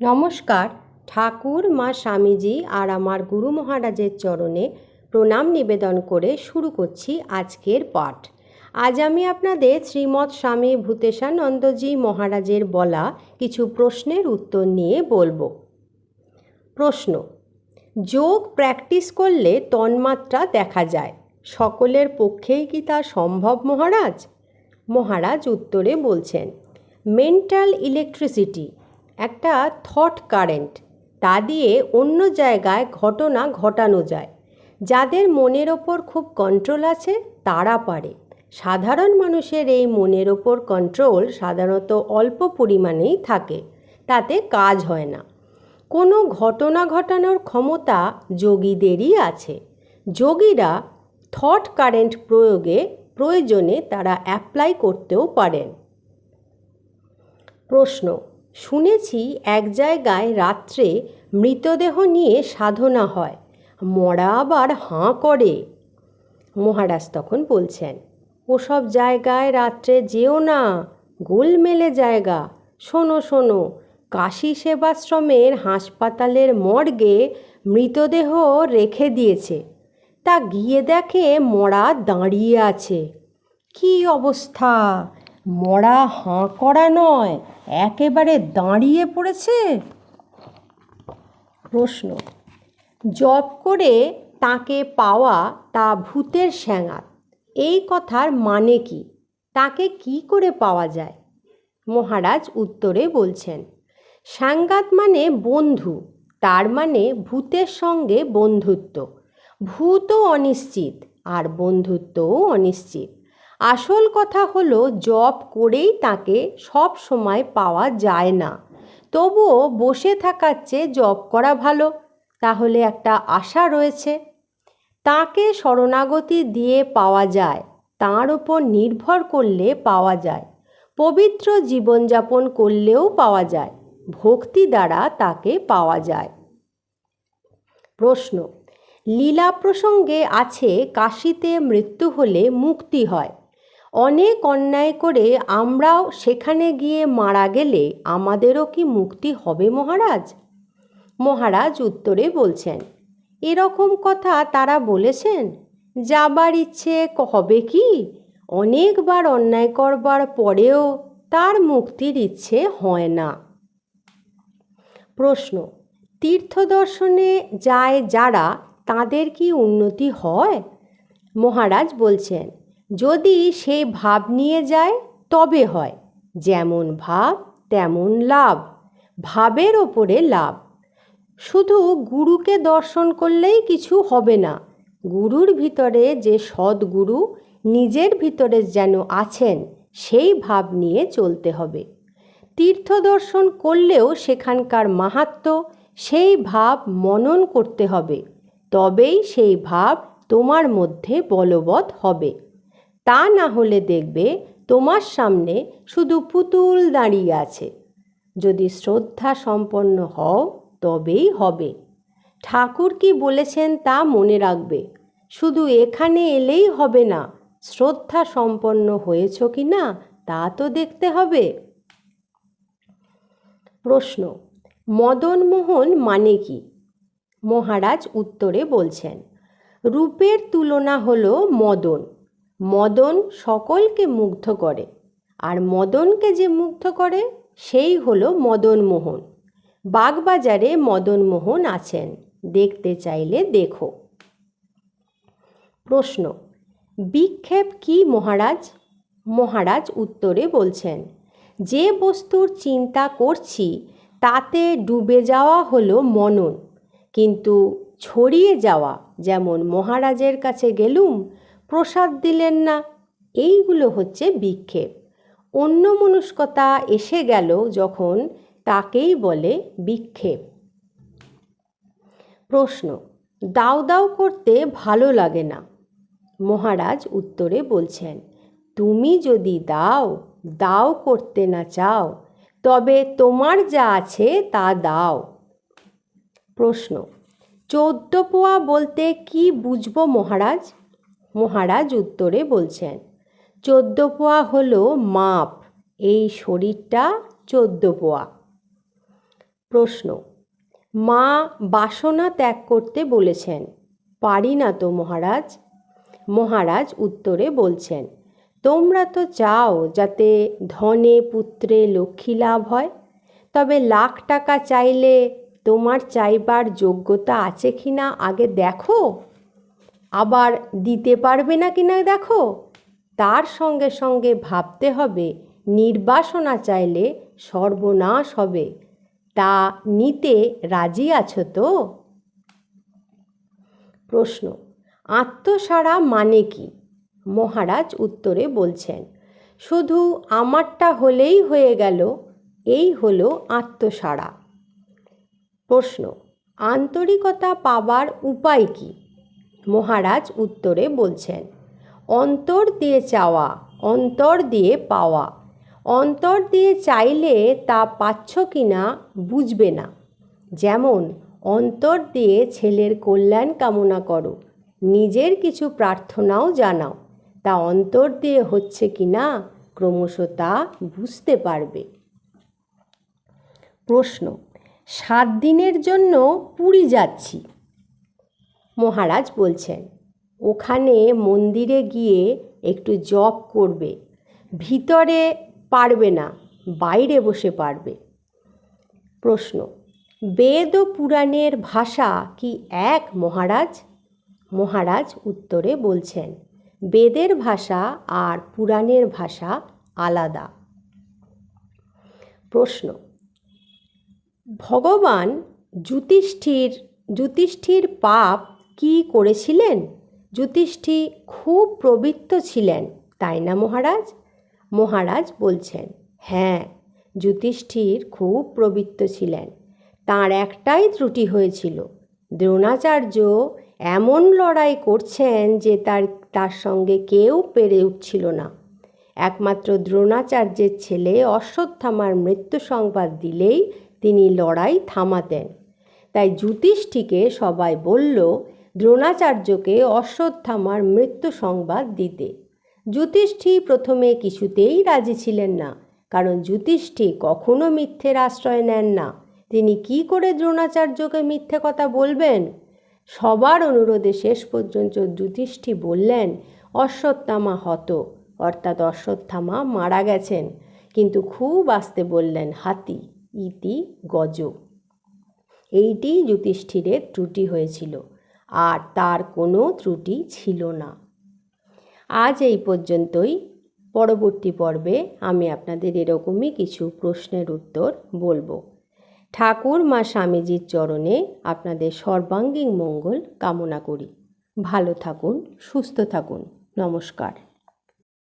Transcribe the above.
নমস্কার। ঠাকুর, মা স্বামীজি আর আমার গুরু মহারাজের চরণে প্রণাম নিবেদন করে শুরু করছি আজকের পাঠ। আজ আমি আপনাদের শ্রীমৎ স্বামী ভূতেশানন্দজি মহারাজের বলা কিছু প্রশ্নের উত্তর নিয়ে বলব। প্রশ্ন, যোগ প্র্যাকটিস করলে তন্মাত্রা দেখা যায়। সকলের পক্ষেই কি তা সম্ভব মহারাজ? মহারাজ উত্তরে বলছেন, মেন্টাল ইলেকট্রিসিটি একটা থট কারেন্ট তা দিয়ে অন্য জায়গায় ঘটনা ঘটানো যায়। যাদের মনের ওপর খুব কন্ট্রোল আছে, তারা পারে। সাধারণ মানুষের এই মনের ওপর কন্ট্রোল সাধারণত অল্প পরিমাণেই থাকে, তাতে কাজ হয় না। কোনো ঘটনা ঘটানোর ক্ষমতা যোগীদেরই আছে। যোগীরা থট কারেন্ট প্রয়োগে প্রয়োজনে তারা অ্যাপ্লাই করতেও পারেন। প্রশ্ন শুনেছি এক জায়গায় রাত্রে মৃতদেহ নিয়ে সাধনা হয়, মরা আবার হাঁ করে। মহারাজ তখন বলছেন, ওসব জায়গায় রাত্রে যেও না, গোলমেলে জায়গা। শোনো শোনো, কাশি সেবাশ্রমের হাসপাতালের মর্গে মৃতদেহ রেখে দিয়েছে। তা গিয়ে দেখে মরা দাঁড়িয়ে আছে। কি অবস্থা? মরা হাঁ করা নয়, একেবারে দাঁড়িয়ে পড়েছে? প্রশ্ন। জপ করে তাকে পাওয়া তা ভূতের স্যাঙাত। এই কথার মানে কি? তাকে কি করে পাওয়া যায়? মহারাজ উত্তরে বলছেন সাংগাত মানে বন্ধু, তার মানে ভূতের সঙ্গে বন্ধুত্ব। ভূতও অনিশ্চিত, আর বন্ধুত্বও অনিশ্চিত। আসল কথা হলো জব করেই তাকে সব সময় পাওয়া যায় না। তবুও বসে থাকার চেয়ে জব করা ভালো। তাহলে একটা আশা রয়েছে। তাকে শরণাগতি দিয়ে পাওয়া যায়, তার ওপর নির্ভর করলে পাওয়া যায়, পবিত্র জীবনযাপন করলেও পাওয়া যায়, ভক্তি দ্বারা তাকে পাওয়া যায়। প্রশ্ন, লীলা প্রসঙ্গে আছে কাশিতে মৃত্যু হলে মুক্তি হয়। অনেক অন্যায় করে আমরাও সেখানে গিয়ে মারা গেলে আমাদেরও কি মুক্তি হবে মহারাজ? মহারাজ উত্তরে বলছেন, এরকম কথা তারা বলেছেন, যাবার ইচ্ছে হবে কি? অনেকবার অন্যায় করবার পরেও তার মুক্তির ইচ্ছে হয় না। প্রশ্ন তীর্থ দর্শনে যায় যারা তাদের কি উন্নতি হয়? মহারাজ বলছেন যদি সে ভাব নিয়ে যায়, তবে হয়। যেমন ভাব, তেমন লাভ। ভাবের ওপরে লাভ। শুধু গুরুকে দর্শন করলেই কিছু হবে না। গুরুর ভিতরে যে সদ্গুরু, নিজের ভিতরে যেন আছেন, সেই ভাব নিয়ে চলতে হবে। তীর্থ দর্শন করলেও সেখানকার মাহাত্ম, সেই ভাব মনন করতে হবে। তবেই সেই ভাব তোমার মধ্যে বলবৎ হবে। তা না হলে দেখবে তোমার সামনে শুধু পুতুল দাঁড়িয়ে আছে। যদি শ্রদ্ধা সম্পন্ন হও, তবেই হবে। ঠাকুর কি বলেছেন তা মনে রাখবে। শুধু এখানে এলেই হবে না, শ্রদ্ধা সম্পন্ন হয়েছ কি না, তা তো দেখতে হবে। প্রশ্ন, মদনমোহন মানে কি? মহারাজ উত্তরে বলছেন, রূপের তুলনা হলো মদন। মদন সকলকে মুগ্ধ করে। আর মদনকে যে মুগ্ধ করে, সেই হলো মদনমোহন বাগবাজারে মদনমোহন আছেন, দেখতে চাইলে দেখো। প্রশ্ন, বিক্ষেপ কি মহারাজ? মহারাজ উত্তরে বলছেন, যে বস্তুর চিন্তা করছি, তাতে ডুবে যাওয়া হলো মনন। কিন্তু ছড়িয়ে যাওয়া, যেমন মহারাজের কাছে গেলুম প্রসাদ দিলেন না। এইগুলো হচ্ছে বিক্ষেপ। অন্য মনস্কতা এসে গেল যখন তাকেই বলে বিক্ষেপ। প্রশ্ন, দাও দাও করতে ভালো লাগে না। মহারাজ উত্তরে বলছেন, তুমি যদি দাও দাও করতে না চাও, তবে তোমার যা আছে তা দাও। প্রশ্ন, চোদ্দ পোয়া বলতে কি বুঝব মহারাজ? মহারাজ উত্তরে বলছেন, চোদ্দ পোয়া হলো মাপ, এই শরীরটা চোদ্দ পোয়া। প্রশ্ন, মা বাসনা ত্যাগ করতে বলেছেন, পারি না তো মহারাজ? মহারাজ উত্তরে বলছেন, তোমরা তো চাও যাতে ধনে পুত্রে লক্ষ্মী লাভ হয়, তবে লাখ টাকা চাইলে তোমার চাইবার যোগ্যতা আছে কি না আগে দেখো। আবার দিতে পারবে না কি না দেখো? তার সঙ্গে সঙ্গে ভাবতে হবে, নির্বাসনা চাইলে সর্বনাশ হবে। তা নিতে রাজি আছো তো? প্রশ্ন, আত্মসারা মানে কি? মহারাজ উত্তরে বলছেন, শুধু আমারটা হলেই হয়ে গেল, এই হলো আত্মসারা। প্রশ্ন, আন্তরিকতা পাবার উপায় কি? মহারাজ উত্তরে বলছেন, অন্তর দিয়ে চাওয়া, অন্তর দিয়ে পাওয়া। অন্তর দিয়ে চাইলে তা পাচ্ছ কি না বুঝবে না। যেমন, অন্তর দিয়ে ছেলের কল্যাণ কামনা করো, নিজের কিছু প্রার্থনাও জানাও, তা অন্তর দিয়ে হচ্ছে কি না ক্রমশ তা বুঝতে পারবে। প্রশ্ন, সাত দিনের জন্য পুরী যাচ্ছি। মহারাজ বলছেন, ওখানে মন্দিরে গিয়ে একটু জপ করবে। ভিতরে পারবে না, বাইরে বসে পারবে। প্রশ্ন, বেদ ও পুরাণের ভাষা কি এক মহারাজ? মহারাজ উত্তরে বলছেন, বেদের ভাষা আর পুরাণের ভাষা আলাদা। প্রশ্ন, ভগবান যুধিষ্ঠির যুধিষ্ঠির পাপ কি করেছিলেন? যুধিষ্ঠি খুব প্রবৃত্ত ছিলেন, তাই না মহারাজ? মহারাজ বলছেন হ্যাঁ যুধিষ্ঠির খুব প্রবৃত্ত ছিলেন। তার একটাই ত্রুটি হয়েছিল, দ্রোণাচার্য এমন লড়াই করছেন যে তার তার সঙ্গে কেউ পেরে উঠছিল না। একমাত্র দ্রোণাচার্যের ছেলে অশ্বত্থামার মৃত্যু সংবাদ দিলেই তিনি লড়াই থামাতেন। তাই যুধিষ্ঠিকে সবাই বলল দ্রোণাচার্যকে অশ্বত্থামার মৃত্যু সংবাদ দিতে। যুধিষ্ঠি প্রথমে কিছুতেই রাজি ছিলেন না, কারণ যুধিষ্ঠি কখনো মিথ্যের আশ্রয় নেন না। তিনি কি করে দ্রোণাচার্যকে মিথ্যে কথা বলবেন? সবার অনুরোধে শেষ পর্যন্ত যুধিষ্ঠি বললেন, অশ্বত্থামা হত, অর্থাৎ অশ্বত্থামা মারা গেছেন, কিন্তু খুব আসতে বললেন, হাতি, ইতি, গজ। এইটি যুধিষ্ঠিরের ত্রুটি হয়েছিল। আর তার কোনো ত্রুটি ছিল না। আজ এই পর্যন্তই। পরবর্তী পর্বে আমি আপনাদের এরকমই কিছু প্রশ্নের উত্তর বলব। ঠাকুর মা স্বামীজির চরণে আপনাদের সর্বাঙ্গীন মঙ্গল কামনা করি। ভালো থাকুন, সুস্থ থাকুন। নমস্কার।